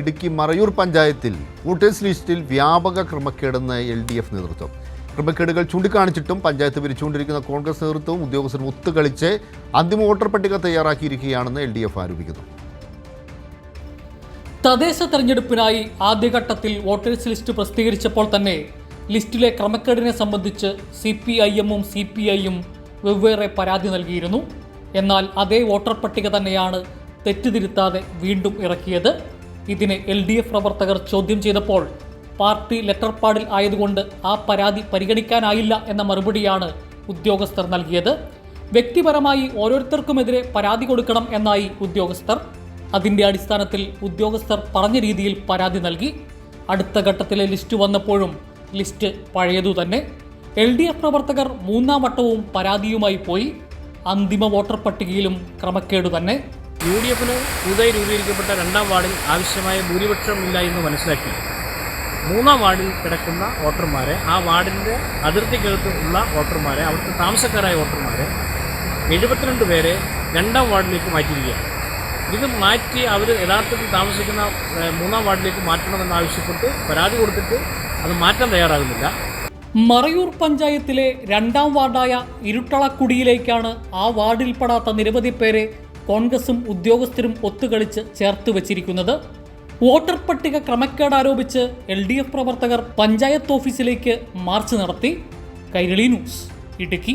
ഇടുക്കി മറയൂർ പഞ്ചായത്തിൽ വോട്ടേഴ്സ് ലിസ്റ്റിൽ വ്യാപക ക്രമക്കേടെന്ന് എൽ ഡി എഫ് നേതൃത്വം. ക്രമക്കേടുകൾ ചൂണ്ടിക്കാണിച്ചിട്ടും പഞ്ചായത്ത് പിരിച്ചുകൊണ്ടിരിക്കുന്ന കോൺഗ്രസ് നേതൃത്വവും ഉദ്യോഗസ്ഥരും ഒത്തുകളിച്ച് അന്തിമ വോട്ടർ പട്ടിക തയ്യാറാക്കിയിരിക്കുകയാണെന്ന് എൽ ഡി എഫ് ആരോപിക്കുന്നു. തദ്ദേശ തെരഞ്ഞെടുപ്പിനായി ആദ്യഘട്ടത്തിൽ വോട്ടേഴ്സ് ലിസ്റ്റ് പ്രസിദ്ധീകരിച്ചപ്പോൾ തന്നെ ലിസ്റ്റിലെ ക്രമക്കേടിനെ സംബന്ധിച്ച് സി പി ഐ എമ്മും സി പി ഐയും വെവ്വേറെ പരാതി നൽകിയിരുന്നു. എന്നാൽ അതേ വോട്ടർ പട്ടിക തന്നെയാണ് തെറ്റുതിരുത്താതെ വീണ്ടും ഇറക്കിയത്. ഇതിനെ എൽ ഡി എഫ് പ്രവർത്തകർ ചോദ്യം ചെയ്തപ്പോൾ പാർട്ടി ലെറ്റർ പാഡിൽ ആയതുകൊണ്ട് ആ പരാതി പരിഗണിക്കാനായില്ല എന്ന മറുപടിയാണ് ഉദ്യോഗസ്ഥർ നൽകിയത്. വ്യക്തിപരമായി ഓരോരുത്തർക്കുമെതിരെ പരാതി കൊടുക്കണം എന്നായി ഉദ്യോഗസ്ഥർ. അതിന്റെ അടിസ്ഥാനത്തിൽ ഉദ്യോഗസ്ഥർ പറഞ്ഞ രീതിയിൽ പരാതി നൽകി. അടുത്ത ഘട്ടത്തിലെ ലിസ്റ്റ് വന്നപ്പോഴും ലിസ്റ്റ് പഴയതു തന്നെ. എൽ ഡി എഫ് പ്രവർത്തകർ മൂന്നാം വട്ടവും പരാതിയുമായി പോയി. അന്തിമ വോട്ടർ പട്ടികയിലും ക്രമക്കേടു തന്നെ. യു ഡി എഫിന് പുതുതായി രൂപീകരിക്കപ്പെട്ട രണ്ടാം വാർഡിൽ ആവശ്യമായ ഭൂരിപക്ഷം ഇല്ല എന്ന് മനസ്സിലാക്കി. മൂന്നാം വാർഡിൽ കിടക്കുന്ന വോട്ടർമാരെ ആ വാർഡിന്റെ അതിർത്തിക്കകത്ത് ഉള്ള വോട്ടർമാരെ അവിടുത്തെ താമസക്കാരായ വോട്ടർമാരെ എഴുപത്തിരണ്ട് പേരെ രണ്ടാം വാർഡിലേക്ക് മാറ്റിയിരിക്കുകയാണ്. ഇത് മാറ്റി അവർ യഥാർത്ഥത്തിൽ താമസിക്കുന്ന മൂന്നാം വാർഡിലേക്ക് മാറ്റണമെന്നാവശ്യപ്പെട്ട് പരാതി കൊടുത്തിട്ട് അത് മാറ്റാൻ തയ്യാറാകുന്നില്ല. മറയൂർ പഞ്ചായത്തിലെ രണ്ടാം വാർഡായ ഇരുട്ടളക്കുടിയിലേക്കാണ് ആ വാർഡിൽപ്പെടാത്ത നിരവധി പേരെ കോൺഗ്രസും ഉദ്യോഗസ്ഥരും ഒത്തുകളിച്ച് ചേർത്ത് വച്ചിരിക്കുന്നത്. വോട്ടർ പട്ടിക ക്രമക്കേട് ആരോപിച്ച് എൽ ഡി എഫ് പ്രവർത്തകർ പഞ്ചായത്ത് ഓഫീസിലേക്ക് മാർച്ച് നടത്തി. കൈരളി ന്യൂസ് ഇടുക്കി.